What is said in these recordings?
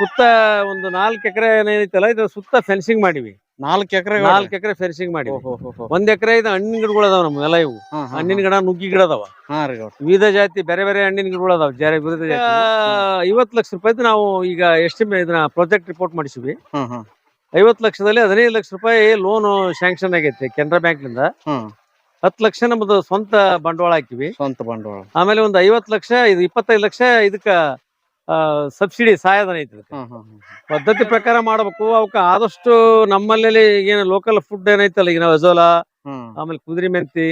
ಸುತ್ತ ಒಂದು ನಾಲ್ಕು ಎಕರೆ ಏನೈತಲ್ಲ ಇದು ಸುತ್ತ ಫೆನ್ಸಿಂಗ್ ಮಾಡಿವಿ. ನಾಲ್ಕು ಎಕರೆ ನಾಲ್ಕು ಎಕರೆ ಫೆನ್ಸಿಂಗ್ ಮಾಡಿವಿ. ಒಂದ್ ಎಕರೆ ಇದು ಹಣ್ಣಿನ ಗಿಡಗಳು ಅದಾವ ಎಲ್ಲ ಇವು. ಹಣ್ಣಿನ ಗಿಡ ನುಗ್ಗಿ ಗಿಡ ಅದಾವ. ವಿವಿಧ ಜಾತಿ ಬೇರೆ ಬೇರೆ ಹಣ್ಣಿನ ಗಿಡಗಳು ಅದಾವ. ಜಾರಿ ವಿವಿಧ ಜಾತಿ. ಐವತ್ತು ಲಕ್ಷ ರೂಪಾಯಿ ನಾವು ಈಗ ಎಸ್ಟಿಮೇಟ್ ಇದನ್ನ ಪ್ರಾಜೆಕ್ಟ್ ರಿಪೋರ್ಟ್ ಮಾಡಿಸಿವಿ ಐವತ್ತು ಲಕ್ಷದಲ್ಲಿ ಹದಿನೈದು ಲಕ್ಷ ರೂಪಾಯಿ ಲೋನ್ ಶಾಂಕ್ಷನ್ ಆಗೈತಿ ಕೆನರಾ ಬ್ಯಾಂಕ್ನಿಂದ. ಹತ್ತು ಲಕ್ಷ ನಮ್ದು ಸ್ವಂತ ಬಂಡವಾಳ ಹಾಕಿವಿ. ಸ್ವಂತ ಬಂಡವಾಳ. ಆಮೇಲೆ ಒಂದು ಐವತ್ತು ಲಕ್ಷ ಇದು ಇಪ್ಪತ್ತೈದು ಲಕ್ಷ ಇದಕ್ಕ ಸಬ್ಸಿಡಿ ಸಹಾಯಧನ ಐತಿ ಪದ್ಧತಿ ಪ್ರಕಾರ ಮಾಡಬೇಕು. ಅವಕ್ಕ ಆದಷ್ಟು ನಮ್ಮಲ್ಲಿ ಏನು ಲೋಕಲ್ ಫುಡ್ ಏನೈತಲ್ಲ ಈಗ ನಾವು ಅಜೋಲ ಆಮೇಲೆ ಕುದುರೆ ಮೆಂತಿ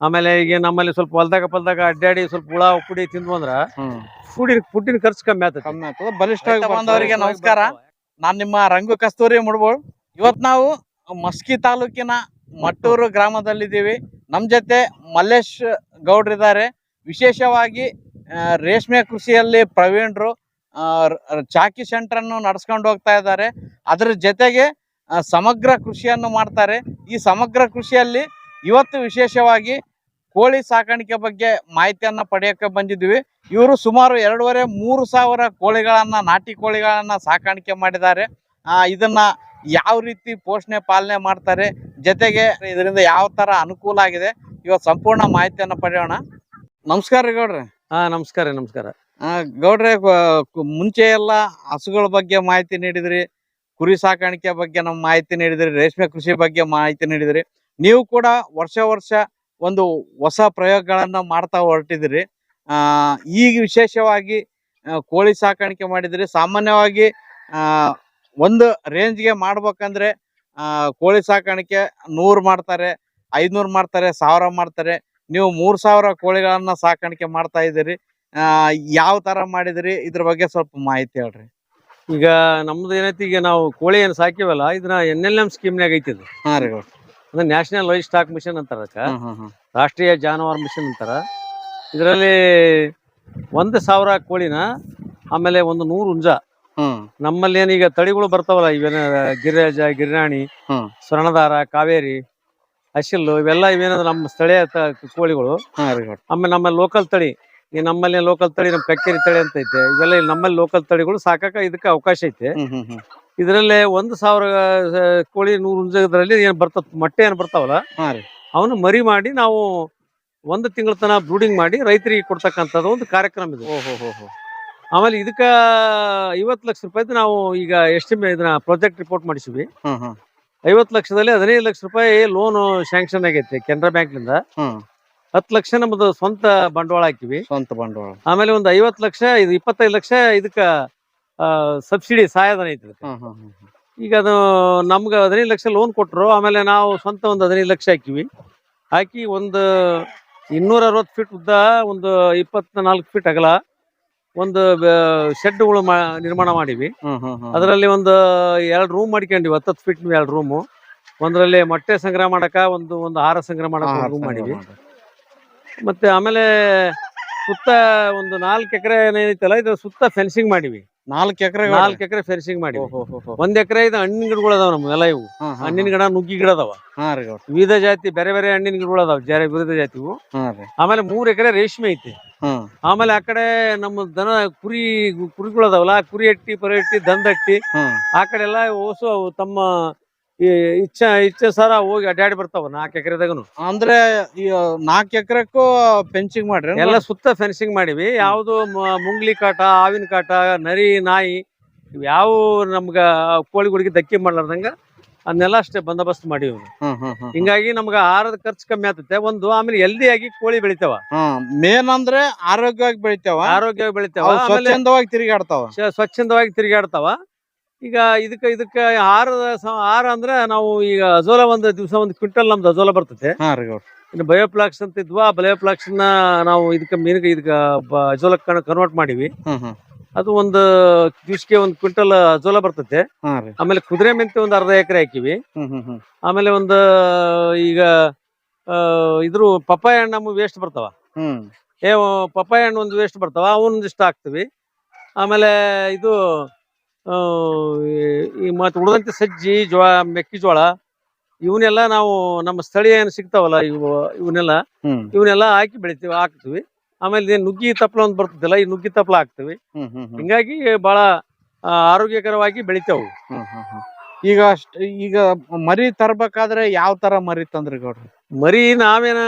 ಆಮೇಲೆ ಈಗ ನಮ್ಮಲ್ಲಿ ಸ್ವಲ್ಪ ಹೊಲ್ದಾಗ ಪಲ್ದಾಗ ಅಡ್ಡಾಡಿ ಸ್ವಲ್ಪ ಹುಳ ಉಪ್ಪುಡಿ ತಿಂದು ಅಂದ್ರ ಫುಡ್ ಫುಡಿನ ಫುಡ್ಡಿನ ಖರ್ಚು ಕಮ್ಮಿ ಆಗ್ತದೆ ಕಮ್ಮಿ ಆಗ್ತದ. ಬಲಿಷ್ಠ ಬಂದವರಿಗೆ ನಮಸ್ಕಾರ. ನಾನ್ ನಿಮ್ಮ ರಂಗು ಕಸ್ತೂರಿ ಮುಡ್ಬೋಳ್. ಇವತ್ ನಾವು ಮಸ್ಕಿ ತಾಲೂಕಿನ ಮಟ್ಟೂರು ಗ್ರಾಮದಲ್ಲಿದ್ದೀವಿ. ನಮ್ ಜೊತೆ ಮಲ್ಲೇಶ್ ಗೌಡ್ರಿದ್ದಾರೆ. ವಿಶೇಷವಾಗಿ ರೇಷ್ಮೆ ಕೃಷಿಯಲ್ಲಿ ಪ್ರವೀಣರು ಚಾಕಿ ಸೆಂಟರ್ ಅನ್ನು ನಡೆಸಿಕೊಂಡು ಹೋಗ್ತಾ ಇದ್ದಾರೆ. ಅದರ ಜೊತೆಗೆ ಸಮಗ್ರ ಕೃಷಿಯನ್ನು ಮಾಡ್ತಾರೆ. ಈ ಸಮಗ್ರ ಕೃಷಿಯಲ್ಲಿ ಇವತ್ತು ವಿಶೇಷವಾಗಿ ಕೋಳಿ ಸಾಕಾಣಿಕೆ ಬಗ್ಗೆ ಮಾಹಿತಿಯನ್ನು ಪಡೆಯಕ್ಕೆ ಬಂದಿದ್ವಿ ಇವರು ಸುಮಾರು ಎರಡೂವರೆ ಮೂರು ಸಾವಿರ ಕೋಳಿಗಳನ್ನು, ನಾಟಿ ಕೋಳಿಗಳನ್ನು ಸಾಕಾಣಿಕೆ ಮಾಡಿದ್ದಾರೆ. ಇದನ್ನು ಯಾವ ರೀತಿ ಪೋಷಣೆ ಪಾಲನೆ ಮಾಡ್ತಾರೆ, ಜೊತೆಗೆ ಇದರಿಂದ ಯಾವ ತರ ಅನುಕೂಲ ಆಗಿದೆ ಇವತ್ತು ಸಂಪೂರ್ಣ ಮಾಹಿತಿಯನ್ನು ಪಡೆಯೋಣ. ನಮಸ್ಕಾರ ರೀ ಗೌಡ್ರೆ. ಹಾ ನಮಸ್ಕಾರ ನಮಸ್ಕಾರ. ಆ, ಗೌಡ್ರೆ ಮುಂಚೆ ಎಲ್ಲ ಹಸುಗಳ ಬಗ್ಗೆ ಮಾಹಿತಿ ನೀಡಿದ್ರಿ ಕುರಿ ಸಾಕಾಣಿಕೆ ಬಗ್ಗೆ ನಮ್ಮ ಮಾಹಿತಿ ನೀಡಿದ್ರಿ ರೇಷ್ಮೆ ಕೃಷಿ ಬಗ್ಗೆ ಮಾಹಿತಿ ನೀಡಿದ್ರಿ. ನೀವು ಕೂಡ ವರ್ಷ ವರ್ಷ ಒಂದು ಹೊಸ ಪ್ರಯೋಗಗಳನ್ನ ಮಾಡ್ತಾ ಹೊರಟಿದ್ರಿ ಆ ಈಗ ವಿಶೇಷವಾಗಿ ಕೋಳಿ ಸಾಕಾಣಿಕೆ ಮಾಡಿದ್ರಿ. ಸಾಮಾನ್ಯವಾಗಿ ಆ ಒಂದು ರೇಂಜ್ಗೆ ಮಾಡ್ಬೇಕಂದ್ರೆ ಆ ಕೋಳಿ ಸಾಕಾಣಿಕೆ ನೂರು ಮಾಡ್ತಾರೆ ಐದ್ನೂರ್ ಮಾಡ್ತಾರೆ ಸಾವಿರ ಮಾಡ್ತಾರೆ ನೀವು ಮೂರ್ ಸಾವಿರ ಕೋಳಿಗಳನ್ನ ಸಾಕಾಣಿಕೆ ಮಾಡ್ತಾ ಇದ್ದೀರಿ. ಯಾವ ತರ ಮಾಡಿದ್ರಿ? ಇದ್ರ ಬಗ್ಗೆ ಸ್ವಲ್ಪ ಮಾಹಿತಿ ಹೇಳ್ರಿ. ಈಗ ನಮ್ದು ಏನೈತಿ ಈಗ ನಾವು ಕೋಳಿ ಏನ್ ಸಾಕಿವಲ್ಲ ಇದನ್ನ ಎನ್ ಎಲ್ ಎಂ ಸ್ಕೀಮ್ನಾಗ ಐತಿ ಇದು ಹಾ ರೀ ಅಂದ್ರೆ ನ್ಯಾಷನಲ್ ಲೈಫ್ ಸ್ಟಾಕ್ ಮಿಷನ್ ಅಂತಾರ ಅದಕ್ಕ. ರಾಷ್ಟ್ರೀಯ ಜಾನುವಾರು ಮಿಷನ್ ಅಂತಾರ. ಇದರಲ್ಲಿ ಒಂದ್ ಸಾವಿರ ಕೋಳಿನ ಆಮೇಲೆ ಒಂದು ನೂರು ಹುಂಜ. ನಮ್ಮಲ್ಲಿ ಏನೀಗ ತಳಿಗಳು ಬರ್ತಾವಲ್ಲ ಇವೇನ ಗಿರಿರಾಜ ಗಿರಿರಾಣಿ ಸ್ವರ್ಣಧಾರ ಸ್ವರ್ಣದಾರ ಕಾವೇರಿ. ಅಶಿಲ್ಲು ಇವೆಲ್ಲ ಇವೇನಂದ್ರೆ ನಮ್ಮ ಸ್ಥಳೀಯ ತ- ಕೋಳಿಗಳು. ಹಾ ರೀ ಗೌಡ್ರ. ಆಮೇಲೆ ನಮ್ಮ ಲೋಕಲ್ ತಳಿ ಈ ನಮ್ಮಲ್ಲಿ ಲೋಕಲ್ ತಳಿ ನಮ್ಮ ಕಕ್ಕೇರಿ ತಳಿ ಅಂತ ಐತೆ. ಇವೆಲ್ಲ ಇಲ್ಲಿ ನಮ್ಮಲ್ಲಿ ಲೋಕಲ್ ತಳಿಗಳು ಸಾಕಾಕ ಇದಕ್ಕೆ ಅವಕಾಶ ಐತೆ. ಹ್ಮ್ ಹ್ಮ್ ಹ್ಮ್. ಇದರಲ್ಲೇ ಒಂದು ಸಾವಿರ ಆ, ಕೋಳಿ ನೂರು ಹುಂಜದ್ರಲ್ಲಿ ಏನು ಬರ್ತದ ಮೊಟ್ಟೆ ಏನು ಬರ್ತಾವಲ್ಲ? ಹಾ ರೀ. ಅವನು ಮರಿ ಮಾಡಿ ನಾವು ಒಂದು ತಿಂಗಳ ತನ ಬ್ರೂಡಿಂಗ್ ಮಾಡಿ ರೈತರಿಗೆ ಕೊಡ್ತಕ್ಕಂಥದ್ದು ಒಂದು ಕಾರ್ಯಕ್ರಮ ಇದು. ಓಹೋ ಹೋ ಹೋ. ಆಮೇಲೆ ಇದಕ್ಕ ಐವತ್ತು ಲಕ್ಷ ರೂಪಾಯಿದು ನಾವು ಈಗ ಎಸ್ಟಿಮೇ ಇದನ್ನ ಪ್ರಾಜೆಕ್ಟ್ ರಿಪೋರ್ಟ್ ಮಾಡಿಸಿವಿ ಹ್ಮ್ ಹ್ಮ್ ಐವತ್ತು ಲಕ್ಷದಲ್ಲಿ ಹದಿನೈದು ಲಕ್ಷ ರೂಪಾಯಿ ಲೋನ್ ಶಾಂಕ್ಷನ್ ಆಗೈತಿ ಕೆನರಾ ಬ್ಯಾಂಕ್ನಿಂದ ಹತ್ತು ಲಕ್ಷ ನಮ್ದು ಸ್ವಂತ ಬಂಡವಾಳ ಹಾಕಿವಿ. ಸ್ವಂತ ಬಂಡವಾಳ. ಆಮೇಲೆ ಒಂದು ಐವತ್ತು ಲಕ್ಷ ಇದು ಇಪ್ಪತ್ತೈದು ಲಕ್ಷ ಇದಕ್ಕ ಸಬ್ಸಿಡಿ ಸಹಾಯಧನ ಐತಿ. ಈಗ ಅದು ನಮ್ಗೆ ಹದಿನೈದು ಲಕ್ಷ ಲೋನ್ ಕೊಟ್ಟರು ಆಮೇಲೆ ನಾವು ಸ್ವಂತ ಒಂದು ಹದಿನೈದು ಲಕ್ಷ ಹಾಕಿವಿ. ಹಾಕಿ ಒಂದು ಇನ್ನೂರ ಅರವತ್ತು ಫೀಟ್ ಉದ್ದ ಒಂದು ಇಪ್ಪತ್ತ ನಾಲ್ಕು ಫೀಟ್ ಅಗಲ. ಒಂದು ಶೆಡ್ಗಳು ನಿರ್ಮಾಣ ಮಾಡಿವಿ. ಅದರಲ್ಲಿ ಒಂದು ಎರಡು ರೂಮ್ ಮಾಡ್ಕೊಂಡಿವಿ ಹತ್ತತ್ತು ಫೀಟ್ ಎರಡು ರೂಮು ಒಂದರಲ್ಲಿ ಮೊಟ್ಟೆ ಸಂಗ್ರಹ ಮಾಡಕ ಒಂದು ಒಂದು ಆಹಾರ ಸಂಗ್ರಹ ಮಾಡಕ ರೂಮ್ ಮಾಡಿವಿ. ಮತ್ತೆ ಆಮೇಲೆ ಸುತ್ತ ಒಂದು ನಾಲ್ಕು ಎಕರೆ ಏನೈತಲ್ಲ ಇದು ಸುತ್ತ ಫೆನ್ಸಿಂಗ್ ಮಾಡಿವಿ. ನಾಲ್ಕು ಎಕರೆ ನಾಲ್ಕು ಎಕರೆ ಫೆನ್ಸಿಂಗ್ ಮಾಡಿ. ಒಂದ್ ಎಕರೆ ಇದು ಹಣ್ಣಿನ ಗಿಡಗಳು ಅದಾವ ನಮ್ಮ ಎಲ್ಲ ಇವು. ಹಣ್ಣಿನ ಗಿಡ ನುಗ್ಗಿ ಗಿಡ ಅದಾವ. ವಿವಿಧ ಜಾತಿ ಬೇರೆ ಬೇರೆ ಹಣ್ಣಿನ ಗಿಡಗಳು ಅದಾವ. ಜಾರಿ ವಿವಿಧ ಜಾತಿವು ಆಮೇಲೆ ಮೂರ್ ಎಕರೆ ರೇಷ್ಮೆ ಐತಿ. ಆಮೇಲೆ ಆ ಕಡೆ ನಮ್ಮ ದನ ಕುರಿ ಕುರಿಗಳು ಅದಾವಲ್ಲ ಕುರಿ ಹಟ್ಟಿ ಪರಿ ಹಟ್ಟಿ ದಂದ ಹಟ್ಟಿ ಆ ಕಡೆ ಎಲ್ಲ ಓಸು ತಮ್ಮ ಈ ಇಚ್ಛೆ ಇಚ್ಛೆ ಸರ ಹೋಗಿ ಅಡ್ಡಾಡಿ ಬರ್ತಾವ ನಾಲ್ಕು ಎಕರೆದಾಗನು. ಅಂದ್ರೆ ಈ ನಾಲ್ಕು ಎಕರೆಕ್ಕೂ ಫೆನ್ಸಿಂಗ್ ಮಾಡ್ರಿ ಎಲ್ಲ ಸುತ್ತ ಫೆನ್ಸಿಂಗ್ ಮಾಡಿವಿ. ಯಾವುದು ಮುಂಗ್ಲಿ ಕಾಟ ಆವಿನ ಕಾಟ ನರಿ ನಾಯಿ ಯಾವ ನಮ್ಗ ಕೋಳಿಗಳಿಗೆ ಧಕ್ಕೆ ಮಾಡ್ಲಾರ್ದಂಗ ಅದನ್ನೆಲ್ಲ ಅಷ್ಟೇ ಬಂದೋಬಸ್ತ್ ಮಾಡಿವಿ ಹಿಂಗಾಗಿ ನಮ್ಗ ಆಹಾರದ ಖರ್ಚು ಕಮ್ಮಿ ಆಗ್ತೈತೆ ಒಂದು ಆಮೇಲೆ ಹೆಲ್ದಿ ಆಗಿ ಕೋಳಿ ಬೆಳಿತಾವ. ಮೇನ್ ಅಂದ್ರೆ ಆರೋಗ್ಯವಾಗಿ ಬೆಳಿತಾವ. ಆರೋಗ್ಯವಾಗಿ ಬೆಳಿತಾವ. ಸ್ವಚ್ಛಂದವಾಗಿ ತಿರುಗಾಡ್ತಾವ. ಸ್ವಚ್ಛಂದವಾಗಿ ತಿರುಗಾಡ್ತಾವ. ಈಗ ಇದಕ್ಕ ಇದಕ್ಕ ಆಹಾರದ ಸ- ಆಹಾರ ಅಂದ್ರೆ ನಾವು ಈಗ ಅಜೋಲ ಒಂದು ದಿವಸ ಒಂದು ಕ್ವಿಂಟಲ್ ನಮ್ದು ಅಜೋಲ ಬರ್ತೈತೆ ಹಾ ರೀ ಗೌಡ್ರ. ಇನ್ನು ಬಯೋಪ್ಲಾಕ್ಸ್ ಅಂತ ಇದ್ವಾ ಬಯೋಪ್ಲಾಕ್ಸ್ನ ನಾವು ಇದಕ್ಕೆ ಮೀನಿಗೆ ಇದಕ್ಕೆ ಅಜೋಲಕ್ಕೆ ಕನ್ವರ್ಟ್ ಮಾಡಿವಿ. ಹ್ಮ್ ಹ್ಮ್. ಅದು ಒಂದು ದಿವ್ಸಕ್ಕೆ ಒಂದು ಕ್ವಿಂಟಲ್ ಅಜೋಲ ಬರ್ತೈತೆ ಹಾ ರೀ. ಆಮೇಲೆ ಕುದುರೆ ಮೆಂತೆ ಒಂದು ಅರ್ಧ ಎಕರೆ ಹಾಕಿವಿ. ಹ್ಮ್ ಹ್ಮ್ ಹ್ಮ್. ಆಮೇಲೆ ಒಂದು ಈಗ ಆ, ಇದ್ರ ಪಪ್ಪಾಯ ಹಣ್ಣು ನಮಗೆ ವೇಸ್ಟ್ ಬರ್ತಾವ. ಹ್ಮ್. ಏ ಪಪ್ಪಾಯ ಹಣ್ಣು ಒಂದು ವೇಸ್ಟ್ ಬರ್ತಾವ ಇಷ್ಟ ಹಾಕ್ತಿವಿ. ಆಮೇಲೆ ಇದು ಈ- ಈ ಮತ್ತು ಉಳಿದಂತೆ ಸಜ್ಜಿ ಜೋಳ ಮೆಕ್ಕೆಜೋಳ ಇವನ್ನೆಲ್ಲ ನಾವು ನಮ್ಮ ಸ್ಥಳೀಯ ಏನು ಸಿಗ್ತಾವಲ್ಲ ಇವು ಇವನ್ನೆಲ್ಲ ಇವನ್ನೆಲ್ಲ ಹಾಕಿ ಬೆಳಿತೀವಿ ಹಾಕ್ತಿವಿ. ಆಮೇಲೆ ನುಗ್ಗಿ ತಪ್ಪಲ ಒಂದು ಬರ್ತದಲ್ಲ ಈ ನುಗ್ಗಿ ತಪ್ಪಲ ಹಾಕ್ತಿವಿ. ಹಿಂಗಾಗಿ ಬಹಳ ಆರೋಗ್ಯಕರವಾಗಿ ಬೆಳಿತಾವು. ಈಗ ಈಗ ಮರಿ ತರ್ಬೇಕಾದ್ರೆ ಯಾವ ತರ ಮರಿ ತಂದ್ರಿ ಗೌಡ್ರಿ? ಮರಿ ನಾವೇನ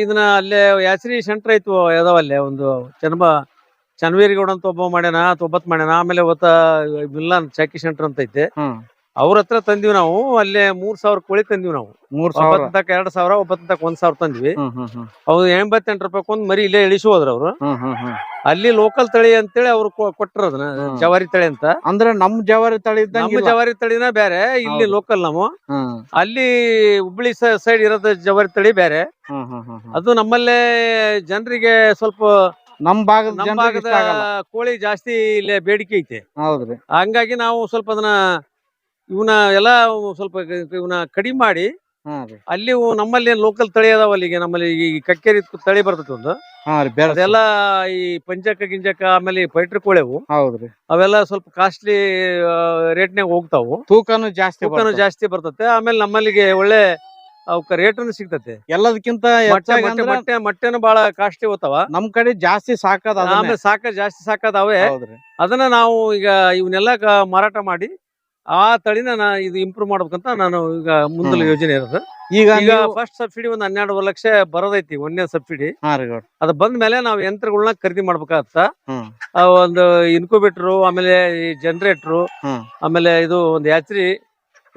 ಇದನ್ನ ಅಲ್ಲೇ ಹೆಸರಿ ಸೆಂಟರ್ ಐತು ಯಾವ್ದಾವ ಅಲ್ಲೇ ಒಂದು ಚನ್ನಬ ಚನ್ನವೀರಗೌಡ ಅಂತ ಒಬ್ಬ ಮಾಡ್ಯಾನ ಒಬ್ಬತ್ ಮಾಡ್ಯಾನ ಆಮೇಲೆ ಒತ್ತ ಮಿಲ್ಲನ್ ಚಾಕಿ ಸೆಂಟರ್ ಅಂತ ಐತೆ. ಅವ್ರ ಹತ್ರ ತಂದಿವಿ ನಾವು ಅಲ್ಲೇ ಮೂರ್ ಸಾವಿರ ಕೋಳಿ ತಂದಿವಿ ನಾವು. ಮೂರ್ ಸಾವಿರ? ಎರಡ್ ಸಾವಿರ ಒಬ್ಬತ್ತಂತಕ ಒಂದ್ ಸಾವಿರ ತಂದ್ವಿ. ಅವ್ರು ಎಂಬತ್ತೆಂಟು ರೂಪಾಯಿ ಒಂದ್ ಮರಿ ಇಲ್ಲೇ ಇಳಿಸಿ ಹೋದ್ರ ಅವ್ರು. ಅಲ್ಲಿ ಲೋಕಲ್ ತಳಿ ಅಂತೇಳಿ ಅವ್ರು ಕೊಟ್ಟರು ಅದನ್ನ ಜವಾರಿ ತಳಿ ಅಂತ. ಅಂದ್ರೆ ನಮ್ ಜವಾರಿ ತಳಿ ನಮ್ಮ ಇದ್ದಂಗಿಲ್ಲ ಜವಾರಿ ತಳಿನ ಬೇರೆ ಇಲ್ಲಿ ಲೋಕಲ್ ನಾವು ಅಲ್ಲಿ ಹುಬ್ಳಿ ಸೈಡ್ ಇರೋದ ಜವಾರಿ ತಳಿ ಬೇರೆ. ಅದು ನಮ್ಮಲ್ಲೇ ಜನರಿಗೆ ಸ್ವಲ್ಪ ನಮ್ ಭಾಗದ ನಮ್ಮ ಜನರಿಗೆ ಭಾಗದ ಇಷ್ಟ ಆಗಲ್ಲ. ಕೋಳಿ ಜಾಸ್ತಿ ಇಲ್ಲಿ ಬೇಡಿಕೆ ಐತೆ. ಹೌದ್ರಿ. ಹಂಗಾಗಿ ನಾವು ಸ್ವಲ್ಪ ಅದನ್ನ ಇವನ್ನ ಎಲ್ಲ ಸ್ವಲ್ಪ ಇವನ್ನ ಕಡಿಮೆ ಮಾಡಿ ಹಾ ರೀ. ಅಲ್ಲಿ ಇವು ನಮ್ಮಲ್ಲಿ ಲೋಕಲ್ ತಳಿ ಅದಾವ ಅಲ್ಲಿಗೆ ನಮ್ಮಲ್ಲಿ ಈ ಕಕ್ಕೇರಿ ತಳಿ ಬರ್ತೈತಿ ಒಂದು. ಹಾ ರೀ ಅದೆಲ್ಲ ಈ ಪಂಜಕ ಗಿಂಜಕ ಆಮೇಲೆ ಪೈಟ್ರ್ ಕೋಳೆವು ಹೌದ್ರಿ. ಅವೆಲ್ಲ ಸ್ವಲ್ಪ ಕಾಸ್ಟ್ಲಿ ರೇಟ್ನಾಗ ಹೋಗ್ತಾವು. ತೂಕನು ಜಾಸ್ತಿ ತೂಕನು ಬರ್ತದೆ. ಜಾಸ್ತಿ ಬರ್ತತೆ. ಆಮೇಲೆ ನಮ್ಮಲ್ಲಿಗೆ ಒಳ್ಳೆ ಅವಕ್ಕ ರೇಟನ್ನು ಸಿಗ್ತತೆ. ಎಲ್ಲದಕ್ಕಿಂತ ಮೊಟ್ಟೆ ಹೆಚ್ಚಾಗಿ ಮೊಟ್ಟೆ ಅಂದ್ರೆ ಮೊಟ್ಟೆ ಮೊಟ್ಟೆನು ಬಹಳ ಕಾಸ್ಟ್ಲಿ ಹೋಗ್ತಾವ. ನಮ್ ಕಡೆ ಜಾಸ್ತಿ ಸಾಕದ. ಆಮೇಲೆ ಸಾಕ ಜಾಸ್ತಿ ಸಾಕದಾವೆ. ಅದನ್ನ ನಾವು ಈಗ ಇವನ್ನೆಲ್ಲ ಮಾರಾಟ ಮಾಡಿ ಆ ತಳಿನ ನಾ ಇದು ಇಂಪ್ರೂವ್ ಮಾಡ್ಬೇಕಂತ ನಾನು ಈಗ ಮುಂದಿನ ಹ್ಮ್. ಯೋಜನೆ ಇರೋದು. ಈಗ ಈಗ ನೀವು- ಫಸ್ಟ್ ಸಬ್ಸಿಡಿ ಒಂದ್ ಹನ್ನೆರಡು ಲಕ್ಷ ಬರೋದೈತಿ ಒಂದನೇ ಸಬ್ಸಿಡಿ ಹಾ ರೀ ಗೌಡ್ರಿ. ಅದು ಬಂದ ಮೇಲೆ ನಾವು ಯಂತ್ರಗಳನ್ನ ಖರೀದಿ ಮಾಡ್ಬೇಕಾಗತ್ತ. ಹ್ಮ್. ಆ ಒಂದು ಇನ್ಕ್ಯುಬೇಟರ್ ಆಮೇಲೆ ಈ ಜನರೇಟ್ರು ಹ್ಮ್. ಆಮೇಲೆ ಇದು ಒಂದು ಯಾತ್ರಿ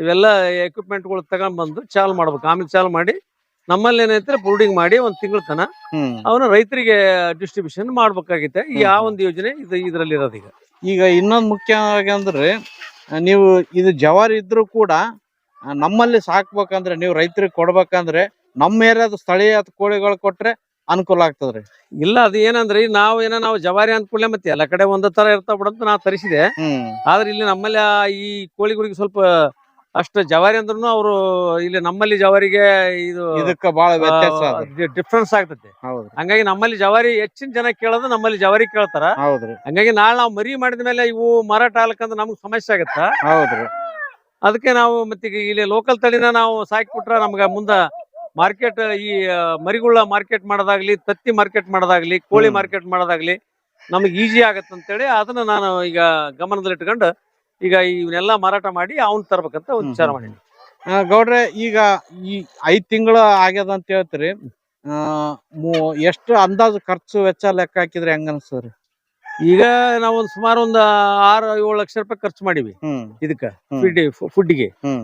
ಇವೆಲ್ಲ ಎಕ್ವಿಪ್ಮೆಂಟ್ಗಳು ತಗೊಂಡ್ ಬಂದು ಚಾಲು ಮಾಡ್ಬೇಕು. ಆಮೇಲೆ ಚಾಲು ಮಾಡಿ ನಮ್ಮಲ್ಲಿ ಏನೈತೆ ಬೋರ್ಡಿಂಗ್ ಮಾಡಿ ಒಂದ್ ತಿಂಗಳ ತನ ಅವನ ರೈತರಿಗೆ ಡಿಸ್ಟ್ರಿಬ್ಯೂಷನ್ ಮಾಡ್ಬೇಕಾಗೈತೆ ಈ ಆ. ಒಂದು ಯೋಜನೆ ಇದು ಇದ್ರಲ್ಲಿ ಇರೋದು ಈಗ. ಈಗ ಇನ್ನೊಂದ್ ಮುಖ್ಯವಾಗಿ ಅಂದ್ರೆ ನೀವು ಇದು ಜವಾರಿ ಇದ್ರೂ ಕೂಡ ನಮ್ಮಲ್ಲಿ ಸಾಕ್ಬೇಕಂದ್ರೆ ನೀವು ರೈತರಿಗೆ ಕೊಡ್ಬೇಕಂದ್ರೆ ನಮ್ಮ ಏರಿಯಾದ ಸ್ಥಳೀಯ ಕೋಳಿಗಳು ಕೊಟ್ರೆ ಅನುಕೂಲ ಆಗ್ತದ್ರಿ? ಇಲ್ಲ ಅದು ಏನಂದ್ರೆ ನಾವು ಏನೋ ನಾವು ಜವಾರಿ ಅನುಕೂಲ ಮತ್ತೆ ಎಲ್ಲ ಕಡೆ ಒಂದ್ ತರ ಇರ್ತಾವ ಬಿಡಂತ ನಾ ತರಿಸಿದೆ. ಆದ್ರೆ ಇಲ್ಲಿ ನಮ್ಮಲ್ಲಿ ಆ ಈ ಕೋಳಿಗಳಿಗೆ ಸ್ವಲ್ಪ ಅಷ್ಟು ಜವಾರಿ ಅಂದ್ರೂ ಅವರು ಇಲ್ಲಿ ನಮ್ಮಲ್ಲಿ ಜವಾರಿಗೆ ಇದು ಇದಕ್ಕ ಬಹಳ ವ್ಯತ್ಯಾಸ ಅದ. ಡಿಫ್ರೆನ್ಸ್ ಆಗ್ತದೆ ಹೌದ್ರಿ ಹಂಗಾಗಿ ನಮ್ಮಲ್ಲಿ ಜವಾರಿ ಹೆಚ್ಚಿನ ಜನ ಕೇಳೋದು ನಮ್ಮಲ್ಲಿ ಜವಾರಿ ಕೇಳ್ತಾರ. ಹೌದ್ರಿ ಹಂಗಾಗಿ ನಾಳೆ ನಾವು ಮರಿ ಮಾಡಿದ ಮೇಲೆ ಇವು ಮಾರಾಟ ಆಗ್ಲಕ್ಕಂದ್ರೆ ನಮ್ಗೆ ಸಮಸ್ಯೆ ಆಗತ್ತ? ಹೌದ್ರಿ ಅದಕ್ಕೆ ನಾವು ಮತ್ತೆ ಇಲ್ಲಿ ಲೋಕಲ್ ತಳಿನ ನಾವು ಸಾಕಿಬಿಟ್ರೆ ನಮ್ಗೆ ಮುಂದ ಮಾರ್ಕೆಟ್ ಈ ಆ, ಮರಿಗುಳ್ಳ ಮಾರ್ಕೆಟ್ ಮಾಡೋದಾಗ್ಲಿ ತತ್ತಿ ಮಾರ್ಕೆಟ್ ಮಾಡೋದಾಗ್ಲಿ ಕೋಳಿ ಹ್ಮ್. ಮಾರ್ಕೆಟ್ ಮಾಡೋದಾಗ್ಲಿ ನಮಗೆ ಈಜಿ ಆಗತ್ತಂತೇಳಿ ಅದನ್ನ ನಾನು ಈಗ ಗಮನದಲ್ಲಿ ಇಟ್ಕೊಂಡು ಈಗ ಇವನ್ನೆಲ್ಲ ಮಾರಾಟ ಮಾಡಿ ಅವ್ನ್ ತರ್ಬೇಕಂತ ಒಂದು ವಿಚಾರ ಮಾಡೀನಿ ಆ, ಗೌಡ್ರೆ ಈಗ ಈ ಐದ್ ತಿಂಗಳು ಆಗ್ಯದ ಅಂತ ಹೇಳ್ತೀರಿ ಆ, ಮು- ಎಷ್ಟು ಅಂದಾಜು ಖರ್ಚು ವೆಚ್ಚ ಲೆಕ್ಕ ಹಾಕಿದ್ರೆ ಹೆಂಗ ಅನ್ಸ್ತದ್ರಿ? ಈಗ ನಾವು ಒಂದು ಸುಮಾರು ಒಂದು ಆರು ಏಳು ಲಕ್ಷ ರೂಪಾಯಿ ಖರ್ಚು ಮಾಡಿವಿ ಹ್ಮ್. ಇದಕ್ಕೆ ಹ್ಮ್. ಫುಡ್ ಫುಡ್ಗೆ ಹ್ಮ್.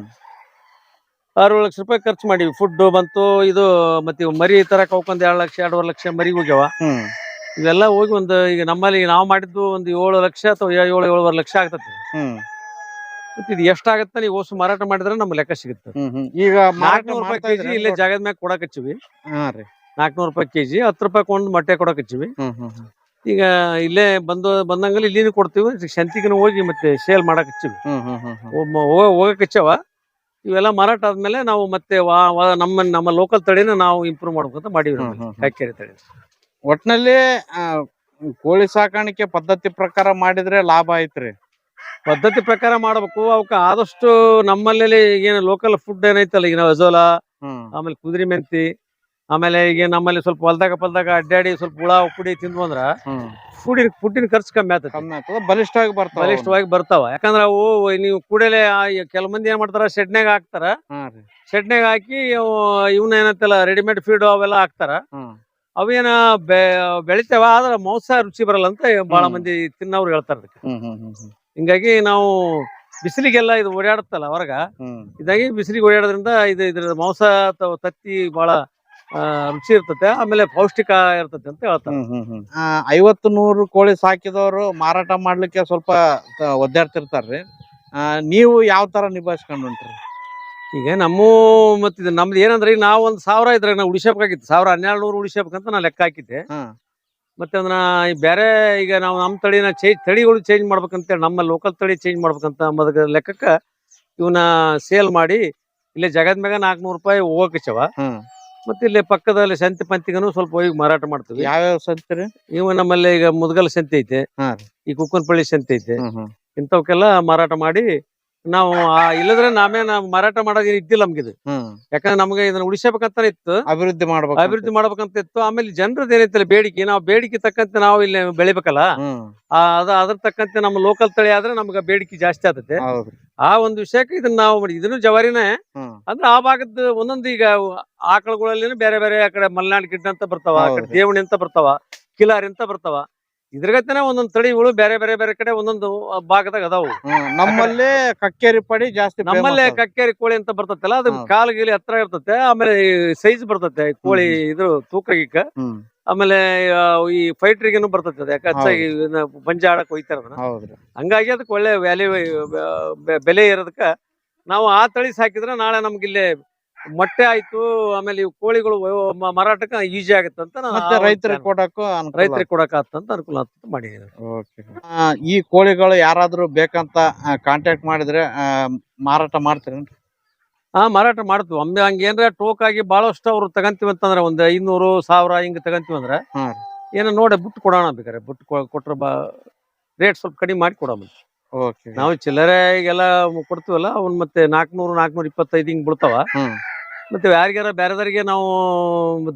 ಆರು ಏಳು ಲಕ್ಷ ರೂಪಾಯಿ ಖರ್ಚು ಮಾಡಿವಿ ಫುಡ್ ಬಂತು ಇದು ಮತ್ತೆ ಇವು ಮರಿ ತರಕ ಹೋಗ್ಕೊಂಡ್ ಎರಡು ಲಕ್ಷ ಎರಡೂವರೆ ಲಕ್ಷ ಮರಿ ಹೋಗ್ಯಾವ. ಹ್ಮ್. ಇವೆಲ್ಲ ಹೋಗಿ ಒಂದು ಈಗ ನಮ್ಮಲ್ಲಿ ನಾವು ಮಾಡಿದ್ದು ಒಂದು ಏಳು ಲಕ್ಷ ಅಥವಾ ಏಳು ಏಳುವರೆ ಲಕ್ಷ ಆಗ್ತದೆ. ಹ್ಮ್. ಮತ್ತೆ ಇದು ಎಷ್ಟಾಗತ್ತೆ ನೀವು ಓಸು ಮಾರಾಟ ಮಾಡಿದ್ರೆ ನಮ್ಗೆ ಲೆಕ್ಕ ಸಿಗುತ್ತೆ. ಹ್ಮ್ ಈಗ ನಾಲ್ಕನೂರು ರೂಪಾಯಿ ಕೆಜಿ ಇಲ್ಲೇ ಜಾಗದ ಮ್ಯಾಗ ಕೊಡಕ್ ಹಚ್ಚಿವಿ. ಹಾ ರೀ. ನಾಲ್ಕುನೂರು ರೂಪಾಯಿ ಕೆಜಿ ಹತ್ತು ರೂಪಾಯಿ ಒಂದು ಮೊಟ್ಟೆ ಕೊಡಕ್ ಹಚ್ಚಿವಿ. ಹ್ಮ್ ಹ್ಮ್ ಹ್ಮ್. ಈಗ ಇಲ್ಲೇ ಬಂದು ಬಂದಂಗಲ್ಲಿ ಇಲ್ಲಿನೂ ಕೊಡ್ತೀವಿ ಶಂತಿಗೆ ಹೋಗಿ ಮತ್ತೆ ಸೇಲ್ ಮಾಡಕ್ ಹಚ್ಚಿವಿ. ಹ್ಮ್ ಹ್ಮ್ ಹ್ಮ್ ಹ್ಮ್. ಒಬ್ಬ ಹೋಗ- ಹೋಗಕ್ ಹಚ್ಚವ. ಇವೆಲ್ಲ ಮಾರಾಟ ಆದ್ಮೇಲೆ ನಾವು ಮತ್ತೆ ವಾ- ವಾ- ನಮ್ಮ ನಮ್ಮ ಲೋಕಲ್ ತಳಿನ ನಾವು ಇಂಪ್ರೂವ್ ಮಾಡ್ಬೇಕಂತ ಮಾಡಿವಿ ಹ್ಮ್ ಹ್ಮ್ ಹ್ಮ್. ಕಾಯ್ಕೆರೆ ತಳಿ. ಒಟ್ನಲ್ಲಿ ಕೋಳಿ ಸಾಕಾಣಿಕೆ ಪದ್ಧತಿ ಪ್ರಕಾರ ಮಾಡಿದ್ರೆ ಲಾಭ ಐತ್ರಿ. ಪದ್ಧತಿ ಪ್ರಕಾರ ಮಾಡ್ಬೇಕು ಅವಕ್ಕ ಆದಷ್ಟು ನಮ್ಮಲ್ಲಿ ಏನು ಲೋಕಲ್ ಫುಡ್ ಏನೈತಲ್ಲ ಈಗ ನಾವು ಅಜೋಲ ಆಮೇಲೆ ಕುದುರೆ ಮೆಂತಿ ಆಮೇಲೆ ಈಗ ನಮ್ಮಲ್ಲಿ ಸ್ವಲ್ಪ ಹೊಲ್ದಾಗ ಪಲ್ದಾಗ ಅಡ್ಡಾಡಿ ಸ್ವಲ್ಪ ಹುಳ ಉಪ್ಪುಡಿ ತಿಂದು ಅಂದ್ರ ಫುಡ್ ಫುಡ್ಡಿನ ಖರ್ಚು ಕಮ್ಮಿ ಆಗ್ತದೆ ಕಮ್ಮಿ ಆಗ್ತದ ಬಲಿಷ್ಠವಾಗಿ ಬರ್ತಾವ ಬಲಿಷ್ಠವಾಗಿ ಬರ್ತಾವ. ಯಾಕಂದ್ರ ಅವು ನೀವು ಕೂಡಲೇ ಕೆಲ ಮಂದಿ ಏನ್ ಮಾಡ್ತಾರ ಶೆಡ್ನ್ಯಾಗ ಹಾಕ್ತಾರ. ಶೆಡ್ನ್ಯಾಗ ಹಾಕಿ ಇವ್ನ ಇವನ್ನ ಏನಂತಲ್ಲ ರೆಡಿಮೇಡ್ ಫೀಡ್ ಅವೆಲ್ಲ ಹಾಕ್ತಾರ. ಅವೇನ ಬೆಳಿತೇವ ಆದ್ರ ಮಾಂಸ ರುಚಿ ಬರಲ್ಲ ಅಂತ ಬಹಳ ಮಂದಿ ತಿನ್ನವ್ರು ಹೇಳ್ತಾರ ಅದಕ್ಕೆ. ಹಿಂಗಾಗಿ ನಾವು ಬಿಸಿಲಿಗೆಲ್ಲ ಇದು ಓಡಾಡುತ್ತಲ್ಲ ಹೊರಗ ಇದಾಗಿ ಬಿಸಿಲಿಗೆ ಓಡಾಡೋದ್ರಿಂದ ಇದು ಇದ್ರ ಮಾಂಸ ಅಥವಾ ತತ್ತಿ ಬಹಳ ರುಚಿ ಇರ್ತತೆ ಆಮೇಲೆ ಪೌಷ್ಟಿಕ ಇರ್ತತೆ ಅಂತ ಹೇಳ್ತಾರೆ. ಐವತ್ತು ನೂರು ಕೋಳಿ ಸಾಕಿದವರು ಮಾರಾಟ ಮಾಡ್ಲಿಕ್ಕೆ ಸ್ವಲ್ಪ ಒದ್ದಾಡ್ತಿರ್ತಾರ್ರಿ. ಆ, ನೀವು ಯಾವ ತರ ನಿಭಾಯಿಸ್ಕೊಂಡು ಹೊಂಟ್ರಿ? ಈಗ ನಮ್ಮ ಮತ್ತೆ ನಮ್ದು ಏನಂದ್ರೆ ಈಗ ನಾವು ಒಂದ್ ಸಾವಿರ ಇದ್ರೆ ನಾವು ಉಳಿಸಬೇಕಾಗಿತ್ತು ಸಾವಿರ ಹನ್ನೆರಡು ನೂರು ಉಳಿಸಬೇಕಂತ ನಾ ಲೆಕ್ಕ ಹಾಕಿದ್ದೆ. ಮತ್ತೆ ಅದನ್ನ ಈ ಬೇರೆ ಈಗ ನಾವು ನಮ್ಮ ತಳಿನ ಚೇಂಜ್ ತಳಿಗಳು ಚೇಂಜ್ ಮಾಡ್ಬೇಕಂತೇಳಿ ನಮ್ಮ ಲೋಕಲ್ ತಳಿ ಚೇಂಜ್ ಮಾಡ್ಬೇಕಂತ ಅಂಬದ ಲೆಕ್ಕಕ್ಕ ಇವನ್ನ ಸೇಲ್ ಮಾಡಿ ಇಲ್ಲೇ ಜಗದ್ ಮ್ಯಾಗ ನಾಲ್ಕುನೂರು ರೂಪಾಯಿ ಹೋಗಕ್ಕಿಚ್ಚವ ಮತ್ತೆ ಇಲ್ಲಿ ಪಕ್ಕದಲ್ಲಿ ಸಂತೆ ಪಂತಿಗನು ಸ್ವಲ್ಪ ಹೋಗಿ ಮಾರಾಟ ಮಾಡ್ತೀವಿ. ಯಾವ್ಯಾವ ಸಂತೆ ಇವ ನಮ್ಮಲ್ಲಿ ಈಗ ಮುದ್ಗಲ್ ಸಂತೆ ಐತೆ. ಈ ಕುಕ್ಕನಪಳ್ಳಿ ಸಂತೆ ಐತೆ. ಇಂಥವಕ್ಕೆಲ್ಲ ಮಾರಾಟ ಮಾಡಿ ನಾವು ಆ ಇಲ್ಲದ್ರೆ ನಾವೇ ನಾವು ಮಾರಾಟ ಮಾಡೋದ್ ಇದ್ದಿಲ್ಲ ನಮ್ಗಿದು. ಹ್ಮ್. ಯಾಕಂದ್ರೆ ನಮ್ಗೆ ಇದನ್ನ ಉಳಿಸಬೇಕಂತ ಇತ್ತು. ಅಭಿವೃದ್ಧಿ ಮಾಡ್ಬೇಕು ಅಭಿವೃದ್ಧಿ ಮಾಡ್ಬೇಕಂತ ಇತ್ತು. ಆಮೇಲೆ ಜನರದ್ದು ಏನೈತಲ್ಲ ಬೇಡಿಕೆ. ನಾವು ಬೇಡಿಕೆ ತಕ್ಕಂತೆ ನಾವು ಇಲ್ಲಿ ಬೆಳಿಬೇಕಲ್ಲ? ಹ್ಮ್. ಆ, ಅದ ಅದ್ರ ತಕ್ಕಂತೆ ನಮ್ಮ ಲೋಕಲ್ ತಳಿ ಆದ್ರೆ ನಮ್ಗೆ ಬೇಡಿಕೆ ಜಾಸ್ತಿ ಆಗುತ್ತೆ ಹೌದ್ರಿ. ಆ ಒಂದು ವಿಷಯಕ್ಕೆ ಇದನ್ನ ನಾವು ಮಾಡಿ ಇದನ್ನು ಜವಾರಿನೇ ಹ್ಮ್. ಅಂದ್ರೆ ಆ ಭಾಗದ ಒಂದೊಂದು ಈಗ ಆಕಳುಗಳಲ್ಲಿ ಬೇರೆ ಬೇರೆ ಆ ಕಡೆ ಮಲೆನಾಡ್ ಗಿಡ್ಡ ಅಂತ ಬರ್ತಾವ ಆ ಕಡೆ ಹೌದು. ದೇವಣಿ ಅಂತ ಬರ್ತಾವ ಕಿಲಾರಿ ಅಂತ ಬರ್ತಾವ. ಇದ್ರಗತೆನೆ ಒಂದೊಂದ್ ತಳಿಗಳು ಬೇರೆ ಬೇರೆ ಬೇರೆ ಕಡೆ ಒಂದೊಂದು ಭಾಗದಾಗ ಅದಾವು. ನಮ್ಮಲ್ಲೇ ಕಕ್ಕೇರಿ ಪಡಿ ಜಾಸ್ತಿ ನಮ್ಮಲ್ಲೇ ಕಕ್ಕೇರಿ ಕೋಳಿ ಅಂತ ಬರ್ತತ್ತಲ್ಲ ಅದು ಕಾಲ್ ಗೀಲಿ ಹತ್ರ ಇರ್ತತೆ ಆಮೇಲೆ ಸೈಜ್ ಬರ್ತತೆ ಕೋಳಿ ಇದು ತೂಕ ಗೀಕ. ಆಮೇಲೆ ಈ ಫೈಟ್ರಿಗೇನು ಬರ್ತೈತೆ ಅದು ಹೆಚ್ಚಾಗಿ ಇದನ್ನ ಆಡಕ್ ಹೋಯ್ತಾರ ಹಂಗಾಗಿ ಅದಕ್ಕೆ ಒಳ್ಳೆ ವ್ಯಾಲ್ಯೂ ಬೆಲೆ ಇರೋದಕ್ಕ ನಾವು ಆ ತಳಿ ಸಾಕಿದ್ರೆ ನಾಳೆ ನಮ್ಗೆ ಇಲ್ಲಿ ಮೊಟ್ಟೆ ಆಯ್ತು ಆಮೇಲೆ ಇವು ಕೋಳಿಗಳು ಮಾರಾಟಕ್ಕ ಮ- ಮಾರಾಟಕ್ಕೆ ಈಜಿ ಆಗತ್ತಂತ ಮತ್ತೆ ರೈತರಿಗೆ ಕೊಡಕ್ಕ ಅನುಕೂಲ ರೈತರಿಗೆ ಕೊಡಕ್ ಅಂತ ಅನುಕೂಲ ಅಂತ Okay. ಆ, ಈ ಕೋಳಿಗಳು ಯಾರಾದ್ರೂ ಬೇಕಂತ ಕಾಂಟ್ಯಾಕ್ಟ್ ಮಾಡಿದ್ರೆ ಆ, ಮಾರಾಟ ಮಾಡ್ತೀರೇನ್ರಿ ಹಾ ಮಾರಾಟ ಮಾಡ್ತೀವಿ. ಒಮ್ಮೆ ಹಂಗೇನ್ರ ಟೋಕ್ ಆಗಿ ಬಹಳಷ್ಟು ಅವ್ರು ತಗಂತೀವಿ ಅಂತಂದ್ರೆ ಒಂದ್ ಐನೂರು ಸಾವಿರ ಹಿಂಗ್ ತಗಂತೀವಿ ಅಂದ್ರೆ ಹಾ. ಏನೋ ನೋಡಿ ಬಿಟ್ಟು ಕೊಡೋಣ ಬೇಕಾರೆ ಬಿಟ್ಟು ಕೊಟ್ರ ಬಾ ರೇಟ್ ಸ್ವಲ್ಪ ಕಡಿಮೆ ಮಾಡಿ ಕೊಡೋಣ. ನಾವು ಚಿಲ್ಲರೆ ಈಗೆಲ್ಲ ಕೊಡ್ತೀವಲ್ಲ ಅವ್ನ್ ಮತ್ತೆ ನಾಲ್ಕನೂರು ನಾಲ್ಕನೂರ ಇಪ್ಪತ್ತೈದು ಹಿಂಗ್ ಬಿಡ್ತಾವ. ಹ್ಮ್. ಮತ್ತೆ ಯಾರಿಗಾರ ಬೇರೆದವರಿಗೆ ನಾವು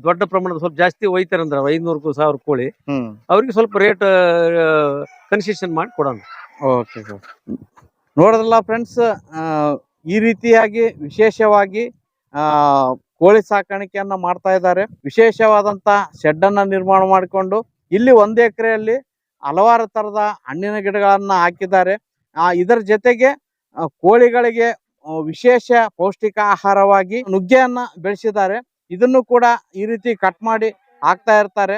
ದೊಡ್ಡ ಪ್ರಮಾಣದ ಸ್ವಲ್ಪ ಜಾಸ್ತಿ ಒಯ್ತಾರೆ ಅಂದ್ರೆ ಐದ್ನೂರು ಸಾವಿರ ಕೋಳಿ ಹ್ಮ್. ಅವ್ರಿಗೆ ಸ್ವಲ್ಪ ರೇಟ್ ಕನ್ಸೆಷನ್ ಮಾಡಿ ಕೊಡೋಣ. ಓಕೆ ನೋಡಿದ್ರಲ್ಲ ಫ್ರೆಂಡ್ಸ್ ಈ ರೀತಿಯಾಗಿ ವಿಶೇಷವಾಗಿ ಆ ಕೋಳಿ ಸಾಕಾಣಿಕೆಯನ್ನ ಮಾಡ್ತಾ ಇದ್ದಾರೆ. ವಿಶೇಷವಾದಂತ ಶೆಡ್ ಅನ್ನ ನಿರ್ಮಾಣ ಮಾಡಿಕೊಂಡು ಇಲ್ಲಿ ಒಂದು ಎಕರೆಯಲ್ಲಿ ಹಲವಾರು ತರದ ಹಣ್ಣಿನ ಗಿಡಗಳನ್ನ ಹಾಕಿದ್ದಾರೆ. ಇದರ ಜೊತೆಗೆ ಕೋಳಿಗಳಿಗೆ ವಿಶೇಷ ಪೌಷ್ಟಿಕ ಆಹಾರವಾಗಿ ನುಗ್ಗೆಯನ್ನ ಬೆಳೆಸಿದ್ದಾರೆ. ಇದನ್ನು ಕೂಡ ಈ ರೀತಿ ಕಟ್ ಮಾಡಿ ಹಾಕ್ತಾ ಇರ್ತಾರೆ.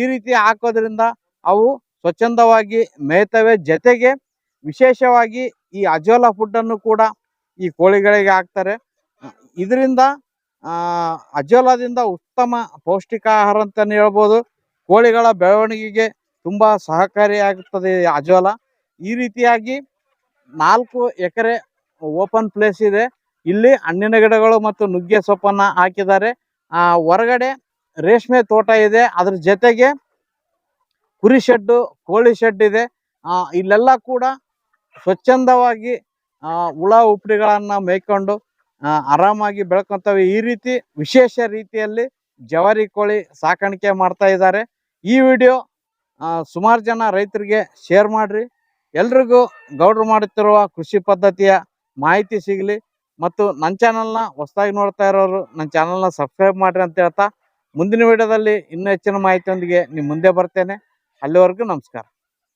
ಈ ರೀತಿ ಹಾಕೋದ್ರಿಂದ ಅವು ಸ್ವಚ್ಛಂದವಾಗಿ ಮೇಯ್ತವೆ. ಜೊತೆಗೆ ವಿಶೇಷವಾಗಿ ಈ ಅಜೋಲಾ ಫುಡ್ ಅನ್ನು ಕೂಡ ಈ ಕೋಳಿಗಳಿಗೆ ಹಾಕ್ತಾರೆ. ಇದರಿಂದ ಅಜೋಲಾದಿಂದ ಉತ್ತಮ ಪೌಷ್ಟಿಕ ಆಹಾರ ಅಂತಲೇ ಹೇಳ್ಬೋದು. ಕೋಳಿಗಳ ಬೆಳವಣಿಗೆಗೆ ತುಂಬಾ ಸಹಕಾರಿಯಾಗುತ್ತದೆ ಅಜ್ವಾಲ. ಈ ರೀತಿಯಾಗಿ ನಾಲ್ಕು ಎಕರೆ ಓಪನ್ ಪ್ಲೇಸ್ ಇದೆ. ಇಲ್ಲಿ ಹಣ್ಣಿನ ಗಿಡಗಳು ಮತ್ತು ನುಗ್ಗೆ ಸೊಪ್ಪನ್ನ ಹಾಕಿದ್ದಾರೆ. ಆ, ಹೊರಗಡೆ ರೇಷ್ಮೆ ತೋಟ ಇದೆ. ಅದ್ರ ಜೊತೆಗೆ ಕುರಿ ಶೆಡ್ಡು, ಕೋಳಿ ಶೆಡ್ ಇದೆ. ಇಲ್ಲೆಲ್ಲ ಕೂಡ ಸ್ವಚ್ಛಂದವಾಗಿ ಹುಳ ಉಪ್ಡಿಗಳನ್ನು ಮೇಯ್ಕೊಂಡು ಆರಾಮಾಗಿ ಬೆಳ್ಕೊಂತವೆ. ಈ ರೀತಿ ವಿಶೇಷ ರೀತಿಯಲ್ಲಿ ಜವಾರಿ ಕೋಳಿ ಸಾಕಾಣಿಕೆ ಮಾಡ್ತಾ ಇದ್ದಾರೆ. ಈ ವಿಡಿಯೋ ಸುಮಾರು ಜನ ರೈತರಿಗೆ ಶೇರ್ ಮಾಡ್ರಿ. ಎಲ್ರಿಗೂ ಗೌಡ್ರು ಮಾಡುತ್ತಿರುವ ಕೃಷಿ ಪದ್ಧತಿಯ ಮಾಹಿತಿ ಸಿಗಲಿ. ಮತ್ತು ನನ್ನ ಚಾನಲ್ನ ಹೊಸದಾಗಿ ನೋಡ್ತಾ ಇರೋರು ನನ್ನ ಚಾನಲ್ನ ಸಬ್ಸ್ಕ್ರೈಬ್ ಮಾಡ್ರಿ ಅಂತ ಹೇಳ್ತಾ ಮುಂದಿನ ವಿಡಿಯೋದಲ್ಲಿ ಇನ್ನೂ ಹೆಚ್ಚಿನ ಮಾಹಿತಿಯೊಂದಿಗೆ ನಿಮ್ಮ ಮುಂದೆ ಬರ್ತೇನೆ. ಅಲ್ಲಿವರೆಗೂ ನಮಸ್ಕಾರ.